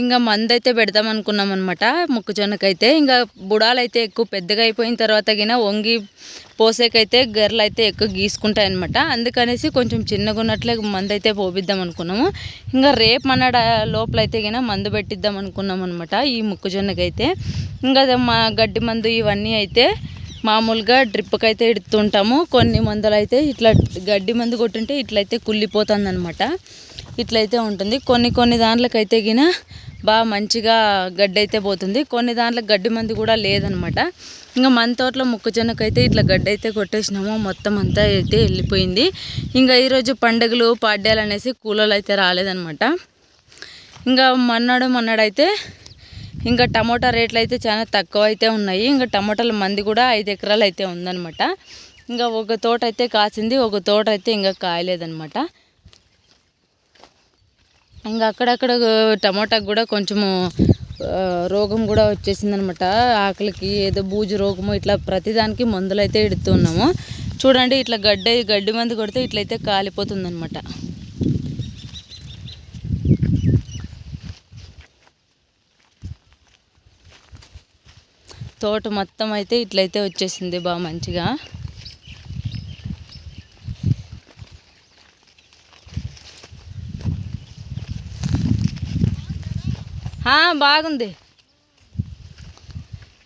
ఇంకా మందు అయితే పెడదాం అనుకున్నాం అనమాట మొక్కజొన్నకైతే. ఇంకా బుడాలు అయితే ఎక్కువ పెద్దగా అయిపోయిన తర్వాత గిన వంగి పోసేకైతే గర్రలు అయితే ఎక్కువ గీసుకుంటాయి అనమాట అందుకనేసి కొంచెం చిన్నగా ఉన్నట్లే మందు అయితే పోపిద్దాం అనుకున్నాము. ఇంకా రేపు మన లోపల అయితే గిన మందు పెట్టిద్దాం అనుకున్నాం అనమాట ఈ మొక్కజొన్నకైతే. ఇంకా మా గడ్డి మందు ఇవన్నీ అయితే మామూలుగా డ్రిప్కి అయితే ఇడుతుంటాము. కొన్ని మందులు అయితే ఇట్లా గడ్డి మందు కొట్టుంటే ఇట్లయితే కుళ్ళిపోతుంది అనమాట ఇట్లయితే ఉంటుంది. కొన్ని కొన్ని దాంట్లకైతే గిన బాగా మంచిగా గడ్డి అయితే పోతుంది. కొన్ని దాంట్లో గడ్డి మంది కూడా లేదనమాట. ఇంకా మన తోటలో మొక్కజొన్నకు అయితే ఇట్లా గడ్డి అయితే కొట్టేసినాము. మొత్తం అంతా అయితే వెళ్ళిపోయింది. ఇంకా ఈరోజు పండుగలు పాడ్యాలు అనేసి కూలలు అయితే రాలేదనమాట. ఇంకా మన్నాడు మన్నాడైతే ఇంకా టమోటా రేట్లు అయితే చాలా తక్కువ అయితే ఉన్నాయి. ఇంకా టమోటాల మంది కూడా ఐదు ఎకరాలు అయితే ఉందనమాట. ఇంకా ఒక తోట అయితే కాసింది ఒక తోట అయితే ఇంకా కాయలేదనమాట. ఇంకా అక్కడక్కడ టమోటాకు కూడా కొంచెము రోగం కూడా వచ్చేసింది అనమాట ఆకలికి ఏదో బూజు రోగము ఇట్లా ప్రతిదానికి మందులు అయితే ఇడుతున్నాము చూడండి ఇట్లా గడ్డ గడ్డి మందు కొడితే ఇట్లయితే కాలిపోతుంది అనమాట తోట మొత్తం అయితే ఇట్లయితే వచ్చేసింది బాగా మంచిగా. బాగుంది.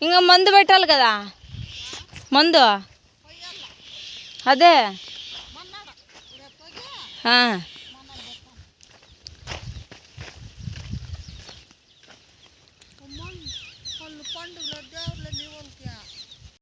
ఇంకా మందు పెట్టాలి కదా? మందు? అదే. పండుగ